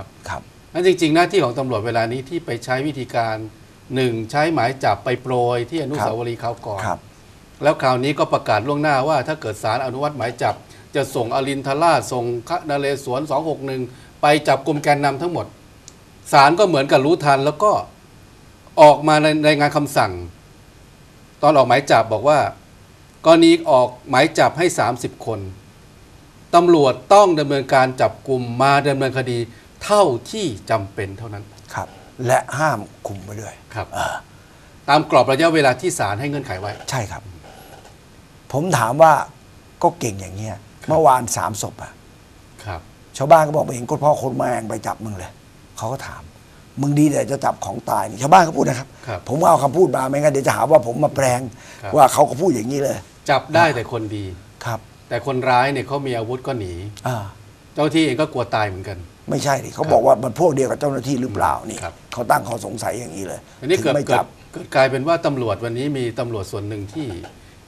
ครับครับนั่นจริง ๆ หน้าที่ของตำรวจเวลานี้ที่ไปใช้วิธีการหนึ่งใช้หมายจับไปโปรยที่อนุสาวรีย์เขาวก่อนครับแล้วคราวนี้ก็ประกาศล่วงหน้าว่า ถ้าเกิดสารอนุมัติหมายจับ จะส่งอรินทราชส่งคณเลศวร261 ไปจับกลุ่มแกนนำทั้งหมดศาลก็เหมือนกับรู้ทันแล้วก็ออกมาในในงานคำสั่ง ตอนออกหมายจับบอกว่ากรณีออกหมายจับให้ 30 คนตำรวจต้องดำเนินการจับกลุ่มมาดำเนินคดี เท่าที่จำเป็นเท่านั้นครับ และห้ามคุมไปด้วยครับ เออตามกรอบระยะเวลาที่ศาลให้เงื่อนไขไว้ ใช่ครับ ผมถามว่าก็เก่งอย่างเงี้ยเมื่อวานสามศพอะครับ ชาวบ้านก็บอกไม่เห็นคนพ่อคนแมงไปจับมึงเลยเขาก็ถาม มึงดีแต่จะจับของตายนี่ชาวบ้านเขาพูดนะครับ ครับผมก็เอาคำพูดมาไม่งั้นเดี๋ยวจะหาว่าผมมาแปลงครับ ว่าเขาก็พูดอย่างนี้เลย จับได้แต่คนดี ครับแต่คนร้ายเนี่ยเขามีอาวุธก็หนี อ่า เจ้าที่เองก็กลัวตายเหมือนกัน ไม่ใช่ดิเขาบอกว่ามันพวกเดียวกับเจ้าหน้าที่หรือเปล่านี่ครับ เขาตั้งข้อสงสัยอย่างนี้เลยอันนี้ถึเกิดงไม่เกิจัดบเกิดกลายเป็นว่าตำรวจวันนี้มีตำรวจส่วนหนึ่งที่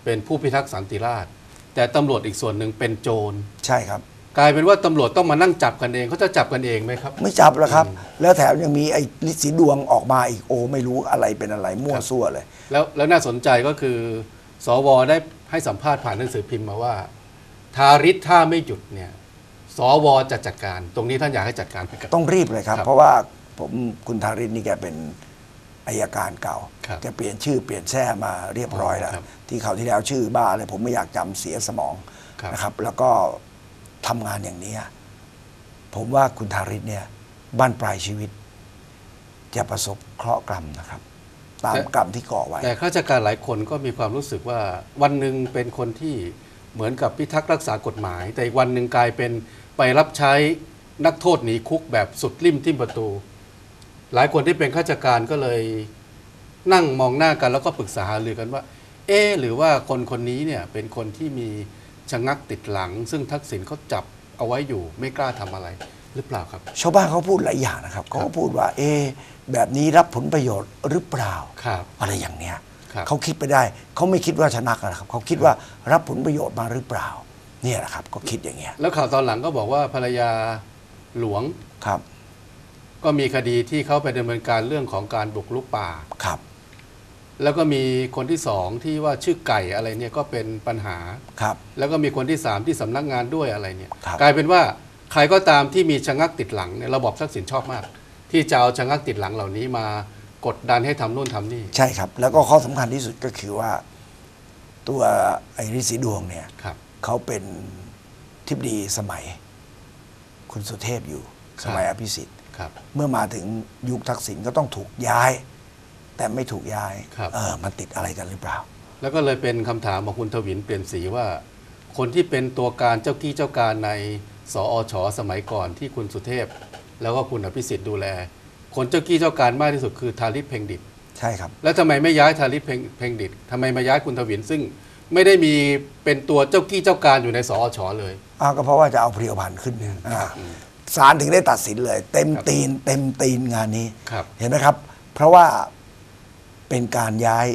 เป็นผู้พิทักษ์สันติราษฎร์แต่ตำรวจอีกส่วนหนึ่งเป็นโจร ใช่ครับ กลายเป็นว่าตำรวจต้องมานั่งจับกันเองเขาจะจับกันเองไหมครับ ไม่จับแล้วครับ แล้วแถมยังมีไอ้ลิสีดวงออกมาอีกโอ ไม่รู้อะไรเป็นอะไรมั่วซั่วเลย แล้วแล้วน่าสนใจก็คือ สวได้ให้สัมภาษณ์ผ่านหนังสือพิมพ์มาว่า ทาริศถ้าไม่หยุดเนี่ย สวจะจัดการ ตรงนี้ท่านอยากให้จัดการไหมครับ ต้องรีบเลยครับ ครับเพราะว่าผมคุณทาริศนี่แกเป็นอายการเก่าครับแกเปลี่ยนชื่อเปลี่ยนแท้มาเรียบร้อยแล้ว ครับที่เขาวที่แล้วชื่อบ้าเลยผมไม่อยากจำเสียสมองครับ นะครับ แล้วก็ทำงานอย่างนี้ผมว่าคุณทาริศเนี่ยบ้านปลายชีวิต จะประสบเคราะห์กรรมนะครับ ตามกรรมที่ก่อไว้ แต่ข้าราชการหลายคนก็มีความรู้สึกว่าวันหนึ่งเป็นคนที่ เหมือนกับพิทักษ์รักษากฎหมาย แต่อีกวันหนึ่งกลายเป็นไปรับใช้นักโทษหนีคุกแบบสุดริมทิ่มประตู หลายคนที่เป็นข้าราชการก็เลยนั่งมองหน้ากันแล้วก็ปรึกษาหารือกันว่า เอ๊ะหรือว่าคนคนนี้เนี่ยเป็นคนที่มีชะงักติดหลัง ซึ่งทักษิณเขาจับเอาไว้อยู่ไม่กล้าทำอะไรหรือเปล่าครับ ชาวบ้านเขาพูดหลายอย่างนะครับเขาก็พูดว่าเอะแบบนี้รับผลประโยชน์หรือเปล่าครับอะไรอย่างเนี้ยครับ เขาคิดไปได้ เขาไม่คิดว่าชนะนะครับ เขาคิดว่ารับผลประโยชน์มาหรือเปล่า เนี่ยแหละครับ ก็คิดอย่างเงี้ย แล้วข่าวตอนหลังก็บอกว่าภรรยาหลวงครับ ก็มีคดีที่เขาไปดำเนินการเรื่องของการบุกรุกป่าครับ แล้วก็มีคนที่สองที่ว่าชื่อไก่อะไรเนี่ยก็เป็นปัญหาครับ แล้วก็มีคนที่สามที่สำนักงานด้วยอะไรเนี่ยครับกลายเป็นว่าใครก็ตามที่มีชะงักติดหลังเนี่ยระบบทักษิณชอบมาก ที่จะเอาชะงักติดหลังเหล่านี้มา กดดันให้ทำนู่นทำนี่ ใช่ครับ แล้วก็ข้อสำคัญที่สุดก็คือว่าตัวไอ้ฤทธิ์สีดวงเนี่ยครับ เขาเป็นทิบดีสมัย คุณสุเทพอยู่ สมัยอภิสิทธิ์ ครับ เมื่อมาถึงยุคทักษิณก็ต้องถูกย้าย แต่ไม่ถูกย้ายครับ เออมันติดอะไรกันหรือเปล่า แล้วก็เลยเป็นคำถามของคุณทวินเปลี่ยนสีว่า คนที่เป็นตัวการเจ้ากี้เจ้าการในสอชสมัยก่อนที่คุณสุเทพ แล้วก็คุณอภิสิทธิ์ดูแล คนเจ้ากี้เจ้าการมากที่สุดคือทาริศเพ่งดิตใช่ครับ แล้วทำไมไม่ย้ายทาริศเพ่งเพ่งดิตทำไมมาย้ายคุณทวินซึ่งไม่ได้มีเป็นตัวเจ้ากี้เจ้าการอยู่ในสอชเลยอ้าวก็เพราะว่าจะเอาเพรียวพันธุ์ขึ้นเนี่ยอ่าศาลถึงได้ตัดสินเลย เต็มตีน เต็มตีนงานนี้ครับเห็นไหมครับ เพราะว่าเป็นการย้าย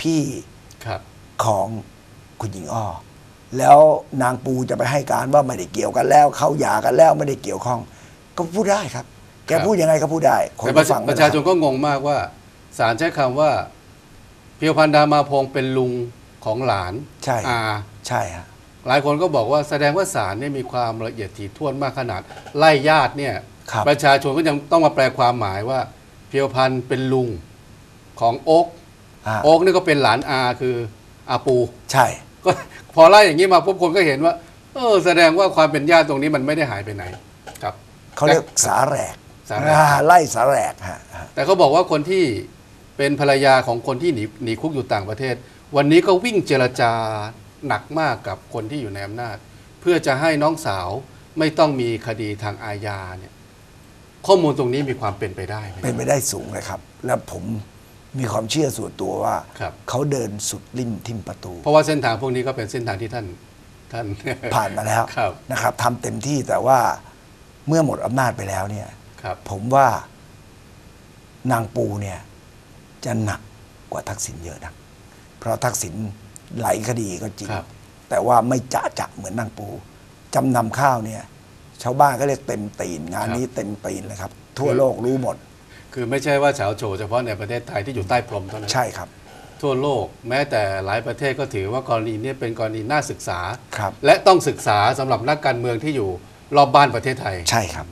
พี่ครับของคุณหญิงอ้อแล้วนางปูจะไปให้การว่าไม่ได้เกี่ยวกันแล้ว เขาหย่ากันแล้วไม่ได้เกี่ยวข้อง ก็พูดได้ครับ แกครับพูดยังไงก็พูดได้คนแต่ปก็ระฟังประชาชนก็งงมากว่าศาลใช้คำว่า เพียวพันธ์ดามาพงศ์เป็นลุงของหลานใช่อาใช่ฮะหลายคนก็บอกว่าแสดงว่าศาลเนี่ยมีความละเอียดถี่ถ้วนมากขนาด ไล่ญาติเนี่ย ครับ ประชาชนก็ยังต้องมาแปลความหมายว่า เพียวพันธ์เป็นลุงของโอ๊กอ่า โอ๊กนี่ก็เป็นหลานอาคืออาปู ใช่ ก็พอไล่อย่างนี้มาปุ๊บคนก็เห็นว่า เออ แสดงว่าความเป็นญาติตรงนี้มันไม่ได้หายไปไหน ครับ เขาเรียกสาแหรก สาแหรกอ่าไล่สาแหรกฮะแต่เขาบอกว่าคนที่เป็นภรรยาของคนที่หนีหนีคุกอยู่ต่างประเทศ วันนี้ก็วิ่งเจรจาหนักมากกับคนที่อยู่ในอำนาจ เพื่อจะให้น้องสาวไม่ต้องมีคดีทางอาญาเนี่ยข้อมูลตรงนี้มีความเป็นไปได้ไหม เป็นไปได้สูงเลยครับ แล้วผมมีความเชื่อส่วนตัวว่า ครับ เขาเดินสุดริมทิมประตู เพราะว่าเส้นทางพวกนี้ก็เป็นเส้นทางที่ท่านท่าน ผ่านมาแล้วครับ นะครับทำเต็มที่แต่ว่าเมื่อหมดอำนาจไปแล้วเนี่ยครับ ผมว่านางปูเนี่ยจะหนักกว่าทักษิณเยอะนะเพราะทักษิณไหลายคดีก็จริงครับแต่ว่าไม่จะจะเหมือนนางปูจำนำข้าวเนี่ยชาวบ้านก็เรียกเต็มตีนงานนี้เต็มตีนเลยครับ ทั่วโลกรู้หมด คือไม่ใช่ว่าเฉาโฉเฉพาะในประเทศไทยที่อยู่ใต้พรมเท่านั้นใช่ครับ ทั่วโลกแม้แต่หลายประเทศก็ถือว่ากรณีนี้เป็นกรณีน่าศึกษาครับและต้องศึกษาสำหรับนักการเมืองที่อยู่รอบบ้านประเทศไทยใช่ครับ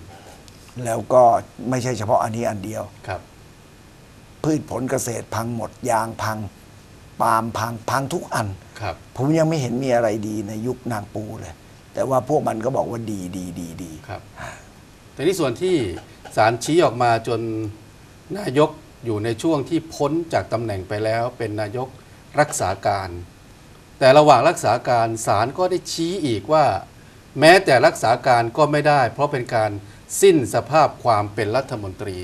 แล้วก็ไม่ใช่เฉพาะอันนี้อันเดียว ครับ พืชผลเกษตรพังหมด ยางพัง ปาล์มพังพังทุกอัน ครับ ผมยังไม่เห็นมีอะไรดีในยุคนางปูเลย แต่ว่าพวกมันก็บอกว่าดีดีดีดี ครับ แต่ที่ส่วนที่ศาลชี้ออกมาจนนายกอยู่ในช่วงที่พ้นจากตำแหน่งไปแล้ว เป็นนายกรักษาการ แต่ระหว่างรักษาการศาลก็ได้ชี้อีกว่า แม้แต่รักษาการก็ไม่ได้ เพราะเป็นการ สิ้นสภาพความเป็นรัฐมนตรี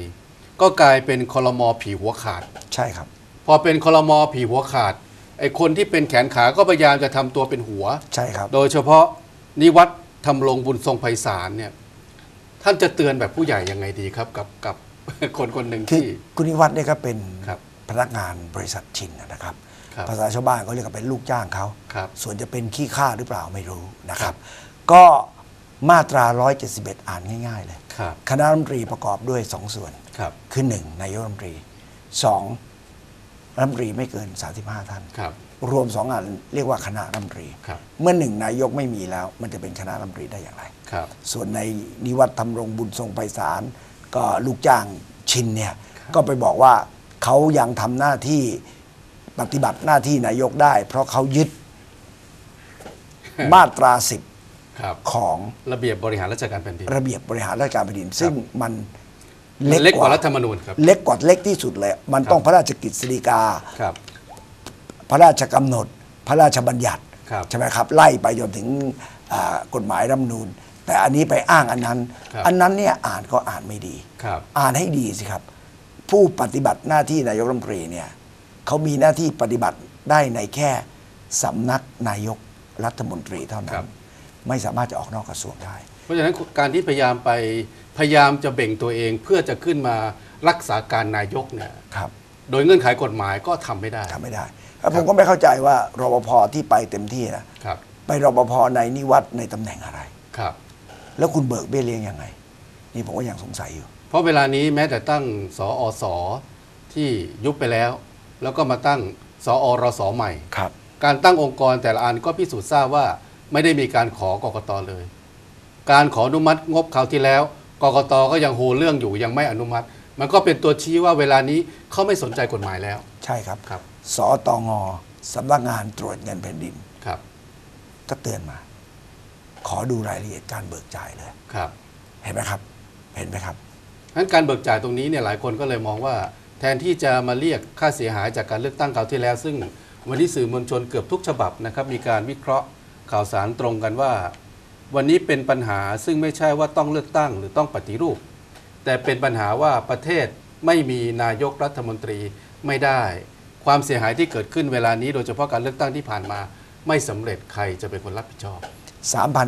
ก็กลายเป็นคลมอผีหัวขาด ใช่ครับ พอเป็นคลมอผีหัวขาดไอ้คนที่เป็นแขนขาก็พยายามจะทำตัวเป็นหัว ใช่ครับ โดยเฉพาะนิวัฒน์ทำรงบุญทรงไพศาลเนี่ยท่านจะเตือนแบบผู้ใหญ่ยังไงดีครับกับกับคนคนหนึ่งคือที่คุณนิวัฒน์เนี่ยก็เป็นครับพนักงานบริษัทชินนะครับครับภาษาชาวบ้านเขาเรียกว่าเป็นลูกจ้างเขาครับส่วนจะเป็นขี้ข้าหรือเปล่าไม่รู้นะคครัรับบก็ มาตรา 171 อ่านง่าย ๆ เลย ครับ คณะรัฐมนตรีประกอบด้วยสองส่วน ครับ คือหนึ่งนายกรัฐมนตรีสองรัฐมนตรีไม่เกิน 35 ท่าน ครับ รวมสองอันเรียกว่าคณะรัฐมนตรี ครับ เมื่อหนึ่งนายกไม่มีแล้ว มันจะเป็นคณะรัฐมนตรีได้อย่างไร ครับ ส่วนในนิวัฒน์ทำรงบุญทรงไพศาลก็ลูกจ้างชินเนี่ย ก็ไปบอกว่าเขายังทำหน้าที่ปฏิบัติหน้าที่นายกได้ เพราะเขายึด มาตราสิบครับ ของระเบียบบริหารราชการแผ่นดินระเบียบบริหารราชการแผ่นดิน ซึ่งมันมันเล็กกว่ารัฐธรรมนูญครับเล็กกว่าเล็กที่สุดเลย มันต้องพระราชกฤษฎีกาครับพระราชกำหนด พระราชบัญญัติครับใช่ไหมครับ ไล่ไปจนถึงอ่ากฎหมายรัฐธรรมนูญ แต่อันนี้ไปอ้างอันนั้นครับอันนั้นเนี่ยอ่านก็อ่านไม่ดีครับอ่านให้ดีสิครับ ผู้ปฏิบัติหน้าที่นายกรัฐมนตรีเนี่ยเขามีหน้าที่ปฏิบัติได้ในแค่สำนักนายกรัฐมนตรีเท่านั้ครันบ ไม่สามารถจะออกนอกกระทรวงได้ เพราะฉะนั้นการที่พยายามไปพยายามจะเบ่งตัวเองเพื่อจะขึ้นมารักษาการนายกเนี่ยครับโดยเงื่อนไขกฎหมายก็ทำไม่ได้ทำไม่ได้แล้วผมก็ไม่เข้าใจว่ารปภที่ไปเต็มที่นะครับไปรปภในนิวัตในตำแหน่งอะไรครับ แล้วคุณเบิกเบี้ยเลี้ยงยังไง นี่ผมก็ยังสงสัยอยู่ เพราะเวลานี้แม้แต่ตั้งสออสที่ยุบไปแล้ว แล้วก็มาตั้งสอรสใหม่ครับ การตั้งองค์กรแต่ละอันก็พิสูจน์ทราบว่า ไม่ได้มีการขอกกตเลย การขออนุมัติงบคราวที่แล้ว กกตก็ยังโฮเรื่องอยู่ยังไม่อนุมัติ มันก็เป็นตัวชี้ว่าเวลานี้เขาไม่สนใจกฎหมายแล้ว ใช่ครับครับ สตงสำนักงานตรวจเงินแผ่นดินครับ ก็เตือนมา ขอดูรายละเอียดการเบิกจ่ายเลยครับ เห็นไหมครับ เห็นไหมครับงั้นการเบิกจ่ายตรงนี้เนี่ยหลายคนก็เลยมองว่า แทนที่จะมาเรียกค่าเสียหายจากการเลือกตั้งคราวที่แล้ว ซึ่งวันนี้สื่อมวลชนเกือบทุกฉบับนะครับ มีการวิเคราะห์ ข่าวสารตรงกันว่า วันนี้เป็นปัญหาซึ่งไม่ใช่ว่าต้องเลือกตั้งหรือต้องปฏิรูป แต่เป็นปัญหาว่าประเทศไม่มีนายกรัฐมนตรีไม่ได้ ความเสียหายที่เกิดขึ้นเวลานี้ โดยเฉพาะการเลือกตั้งที่ผ่านมา ไม่สำเร็จใครจะเป็นคนรับผิดชอบ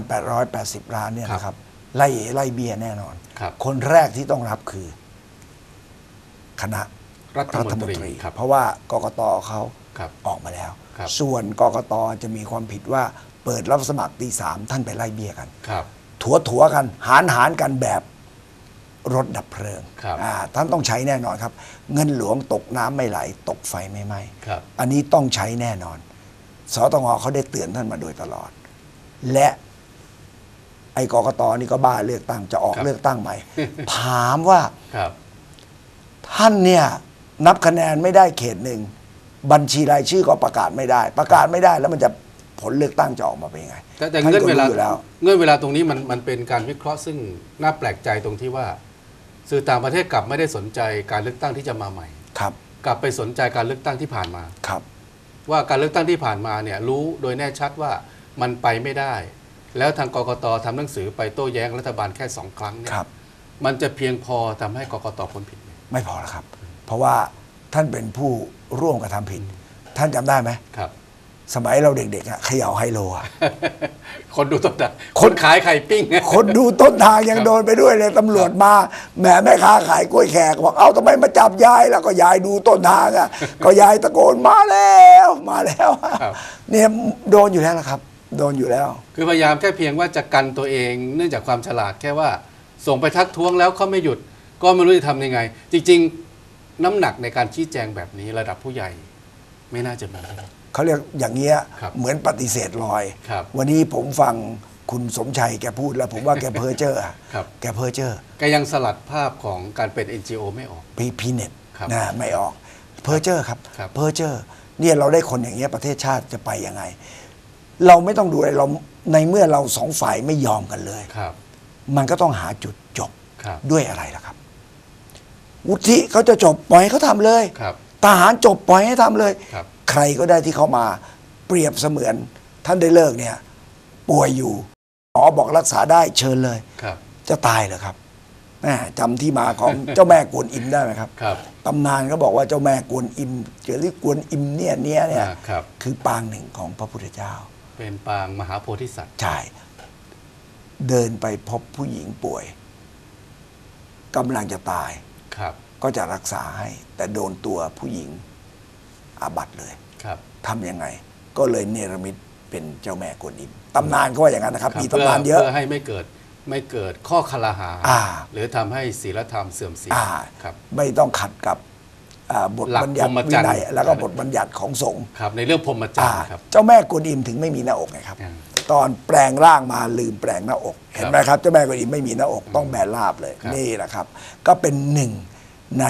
3,880ล้านเนี่ยครับนะครับไล่ไล่เบี้ยแน่นอนครับคนแรกที่ต้องรับคือ คณะรัฐรัมฐนมตนรีตรีครับเพราะว่ากกตเขาครับออกมาแล้วครับส่วนกกตจะมีความผิดว่า เปิดรับสมัครตีสามท่านไปไล่เบี้ยกัน ครับ ถัวถัวๆกัน หารหารกันแบบรถดับเพลิงครับอ่าท่านต้องใช้แน่นอนครับ เงินหลวงตกน้ำไม่ไหล ตกไฟไม่ไหม้ครับ อันนี้ต้องใช้แน่นอน สตงเขาได้เตือนท่านมาโดยตลอด และไอ้กกตนี่ก็บ้าเลือกตั้งจะออกครับ เลือกตั้งใหม่ ถามว่า ครับ ท่านเนี่ยนับคะแนนไม่ได้เขตหนึ่ง บัญชีรายชื่อก็ประกาศไม่ได้ ประกาศไม่ได้แล้วมันจะ ผลเลือกตั้งจะออกมาเป็นยังไงแต่แต่ท่านเงื่อนก็เวลารู้อยู่แล้วเงื่อนเวลาตรงนี้มันมันเป็นการวิเคราะห์ซึ่งน่าแปลกใจตรงที่ว่า สื่อต่างประเทศกลับไม่ได้สนใจการเลือกตั้งที่จะมาใหม่ครับ กลับไปสนใจการเลือกตั้งที่ผ่านมาครับ ว่าการเลือกตั้งที่ผ่านมาเนี่ยรู้โดยแน่ชัดว่ามันไปไม่ได้ แล้วทางกกตทำหนังสือไปโต้แย้งรัฐบาลแค่สองครั้งเนี่ยครับมันจะเพียงพอทำให้กกตพ้นผิดไหมไม่พอแล้วครับ เพราะว่าท่านเป็นผู้ร่วมกระทำผิด ท่านจำได้ไหมครับ สมัยเราเด็กๆอะเขย่าไฮโลอะคนดูต้นทางคนขายไข่ปิ้ง คนดูต้นทางยังครับโดนไปด้วยเลยตำรวจมาแหมแม่ค้าขายกล้วยแขกบอกเอ้าทำไมมาจับยายแล้วก็ยายดูต้นทางอะก็ยายตะโกนมาแล้วมาแล้วครับเนี่ยโดนอยู่แล้วละครับ โดนอยู่แล้ว คือพยายามแค่เพียงว่าจะกันตัวเอง เนื่องจากความฉลาดแค่ว่า ส่งไปทักท้วงแล้วเขาไม่หยุด ก็ไม่รู้จะทำยังไง จริง ๆ น้ำหนักในการชี้แจงแบบนี้ระดับผู้ใหญ่ ไม่น่าจะมี เขาเรียกอย่างเงี้ยครับเหมือนปฏิเสธลอย ครับวันนี้ผมฟังคุณสมชัยแกพูดแล้วผมว่าแกเพ้อเจ้ออะครับ แกเพ้อเจ้อ ก็ยังสลัดภาพของการเป็น NGO ไม่ออก พีพีเน็ตครับนะไม่ออกเพ้อเจ้อครับครับ เพ้อเจ้อเนี่ยเราได้คนอย่างเงี้ยประเทศชาติจะไปยังไง เราไม่ต้องดูอะไรเราในเมื่อเราสองฝ่ายไม่ยอมกันเลย ครับ มันก็ต้องหาจุดจบครับ ด้วยอะไรล่ะครับ วุฒิเขาจะจบปล่อยให้เขาทำเลย ครับ ทหารจบปล่อยให้ทำเลย ครับ ใครก็ได้ที่เขามาเปรียบเสมือนท่านได้เลิกเนี่ยป่วยอยู่หมอบอกรักษาได้เชิญเลย ครับ จะตายเหรอครับแม่จำที่มาของ เจ้าแม่กวนอิมได้ไหมครับครับตำนานก็บอกว่าเจ้าแม่กวนอิมเจอที่กวนอิมเนี่ยเนี่ยเนี่ยอ่าครับ คือปางหนึ่งของพระพุทธเจ้า เป็นปางมหาโพธิสัตว์ ใช่เดินไปพบผู้หญิงป่วยกำลังจะตาย ครับ ก็จะรักษาให้ แต่โดนตัวผู้หญิง อาบัตเลยครับทำยังไง ก็เลยเนรมิตเป็นเจ้าแม่กวนอิมตำนานก็ว่าอย่างนั้นนะครับครับมีตำนานเยอะเพื่อให้ไม่เกิดไม่เกิดข้อคลาหาอ่าหรือทำให้ศีลธรรมเสื่อมเสียอ่าครับ ไม่ต้องขัดกับอ่าบทหลักบัญญัติพรหมวิจรรย์นัยแล้วก็บทบัญญัติของสงฆ์ครับ ในเรื่องพรหมจรรอ่าย์ครับ เจ้าแม่กวนอิมถึงไม่มีหน้าอกไงครับอ่าตอนแปลงร่างมาลืมแปลงหน้าอก เห็นไหมครับเจ้าแม่กวนอิมไม่มีหน้าอกต้องแบนราบเลยครับนี่แหละครับ ก็เป็นหนึ่งใน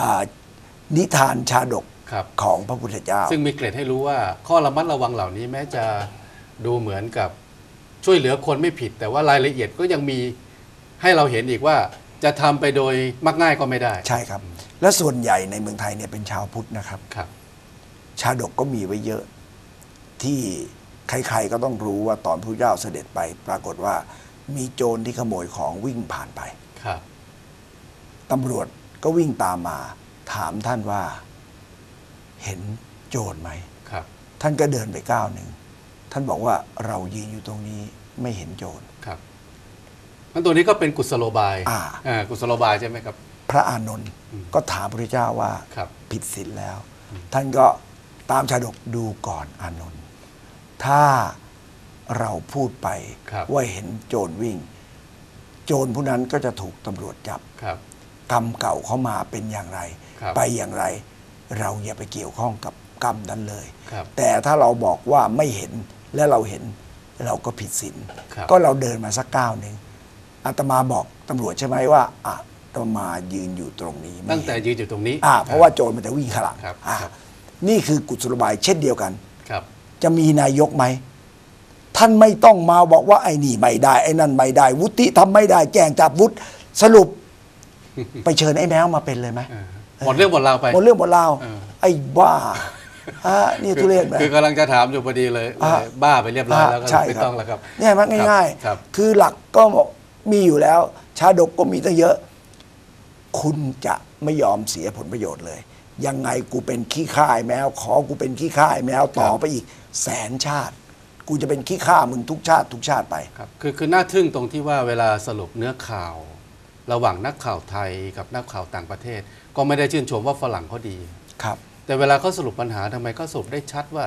อ่านิทานชาดก ครับของพระพุทธเจ้า ซึ่งมีเกร็ดให้รู้ว่า ข้อระมัดระวังเหล่านี้แม้จะดูเหมือนกับช่วยเหลือคนไม่ผิด แต่ว่ารายละเอียดก็ยังมีให้เราเห็นอีกว่าจะทำไปโดยมักง่ายก็ไม่ได้ ใช่ครับ และส่วนใหญ่ในเมืองไทยเนี่ยเป็นชาวพุทธนะครับครับ ชาดกก็มีไว้เยอะ ที่ใครๆก็ต้องรู้ว่าตอนพระเจ้าเสด็จไป ปรากฏว่ามีโจรที่ขโมยของวิ่งผ่านไปครับตำรวจก็วิ่งตามมา ถามท่านว่า เห็นโจรไหมครับ ท่านก็เดินไปก้าวหนึ่ง ท่านบอกว่าเรายืนอยู่ตรงนี้ไม่เห็นโจรครับมันตัวนี้ก็เป็นกุศโลบายอ่าอ่ากุศโลบายใช่ไหมครับ พระอานนท์อืมก็ถามพระเจ้าว่าครับผิดศีลแล้ว ท่านก็ตามชาดกดูก่อนอานนท์ถ้าเราพูดไปครับว่าเห็นโจรวิ่ง โจรผู้นั้นก็จะถูกตำรวจจับครับกรรมเก่าเขามาเป็นอย่างไรครับไปอย่างไร เราอย่าไปเกี่ยวข้องกับกรรมนั้นเลยครับแต่ถ้าเราบอกว่าไม่เห็นและเราเห็นเราก็ผิดศีลครับก็เราเดินมาสักก้าวหนึ่งอาตมาบอกตำรวจใช่ไหมว่าอาตมายืนอยู่ตรงนี้ไม่ตั้งแต่เห็นยืนอยู่ตรงนี้อ่าเพราะว่าโจรมันจะวิ่งขางหลังครับอ่าครับนี่คือกุศโลบายเช่นเดียวกันครับ จะมีนายกไหมท่านไม่ต้องมาบอกว่าไอ้นี่ไม่ได้ ไอ้นั่นไม่ได้ วุฒิทำไม่ได้แจ้งจับวุฒิสรุป ไปเชิญไอ้แมวมาเป็นเลยไหมอ่า หมดเรื่องหมดราวไป หมดเรื่องหมดราวเออ ไอ้บ้าฮะนี่ทุเรศไหม คือกำลังจะถามอยู่พอดีเลยอ่าบ้าไปเรียบร้อยแล้วก็ใช่ไม่ครับต้องแล้วครับ เนี่ยมันง่ายครับ ๆ คือหลักก็มีอยู่แล้ว ชาดกก็มีตั้งเยอะ คุณจะไม่ยอมเสียผลประโยชน์เลย ยังไงกูเป็นขี้ข่ายแมว ขอกูเป็นขี้ข่ายแมวต่อไปอีก แสนชาติ กูจะเป็นขี้ข้ามึงทุกชาติ ทุกชาติไป ครับคือคือน่าทึ่งตรงที่ว่าเวลาสรุปเนื้อข่าว ระหว่างนักข่าวไทยกับนักข่าวต่างประเทศ ก็ไม่ได้ชื่นชมว่าฝรั่งเขาดี ครับ แต่เวลาเขาสรุปปัญหาทำไมเขาสรุปได้ชัดว่า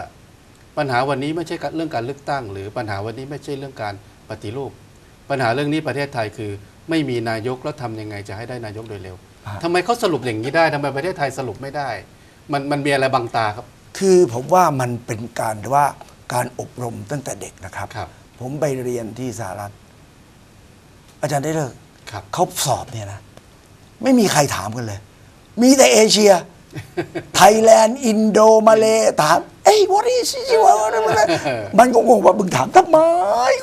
ปัญหาวันนี้ไม่ใช่เรื่องการเลือกตั้ง หรือปัญหาวันนี้ไม่ใช่เรื่องการปฏิรูป ปัญหาเรื่องนี้ประเทศไทยคือ ไม่มีนายกแล้วทำยังไงจะให้ได้นายกโดยเร็วอ่าทำไมเขาสรุปอย่างนี้ได้ทำไมประเทศไทยสรุปไม่ได้ มันมันมีอะไรบังตาครับ คือผมว่ามันเป็นการว่าการอบรมตั้งแต่เด็กนะครับครับผมไปเรียนที่สหรัฐ อาจารย์ได้เลิกครับเขาสอบเนี่ยนะ ไม่มีใครถามกันเลย มีแต่เอเชีย ไทยแลนด์ อินโดมาเลถาม เอ้ย what is it you want มันก็งงว่ามึงถามทำไม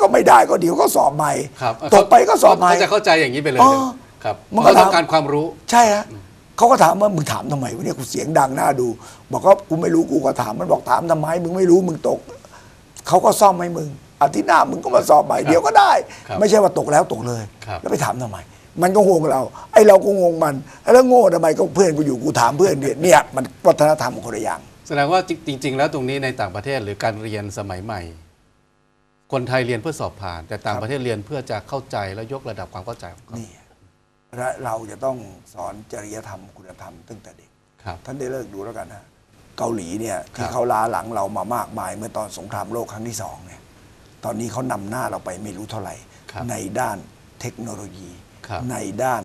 ก็ไม่ได้ก็เดี๋ยวก็สอบใหม่ ครับตกไปก็สอบใหม่เขาจะเข้าใจอย่างนี้ไปเลยอ๋อครับมันก็เขาต้องถามการความรู้ ใช่ฮะเขาก็ถามว่ามึงถามทำไมวะเนี่ยกูเสียงดังหน้าดู บอกว่ากูไม่รู้กูก็ถามมันบอกถามทำไม มึงไม่รู้มึงตกเขาก็ซ่อมให้มึงอาทิตย์หน้ามึงก็มาสอบใหม่เดี๋ยวก็ได้ครับไม่ใช่ว่าตกแล้วตกเลยครับแล้วไปถามทำไม มันก็งงเรา ไอ้เราก็งงมัน แล้วโง่ทำไมก็เพื่อนกูอยู่กูถามเพื่อนเนี่ยเนี่ยมันวัฒนธรรมคนละอย่าง แสดงว่าจริง ๆ แล้วตรงนี้ในต่างประเทศหรือการเรียนสมัยใหม่ คนไทยเรียนเพื่อสอบผ่าน แต่ต่างประเทศเรียนเพื่อจะเข้าใจและยกระดับความเข้าใจของเขานี่และเราจะต้องสอนจริยธรรมคุณธรรมตั้งแต่เด็กครับท่านได้เลิกดูแล้วกันนะเกาหลีเนี่ยครัที่บเขาล้าหลังเรามามากมายเมื่อตอนสงครามโลกครั้งที่สองเนี่ยตอนนี้เขานำหน้าเราไปไม่รู้เท่าไหร่ครับในด้านเทคโนโลยีครับ ในด้าน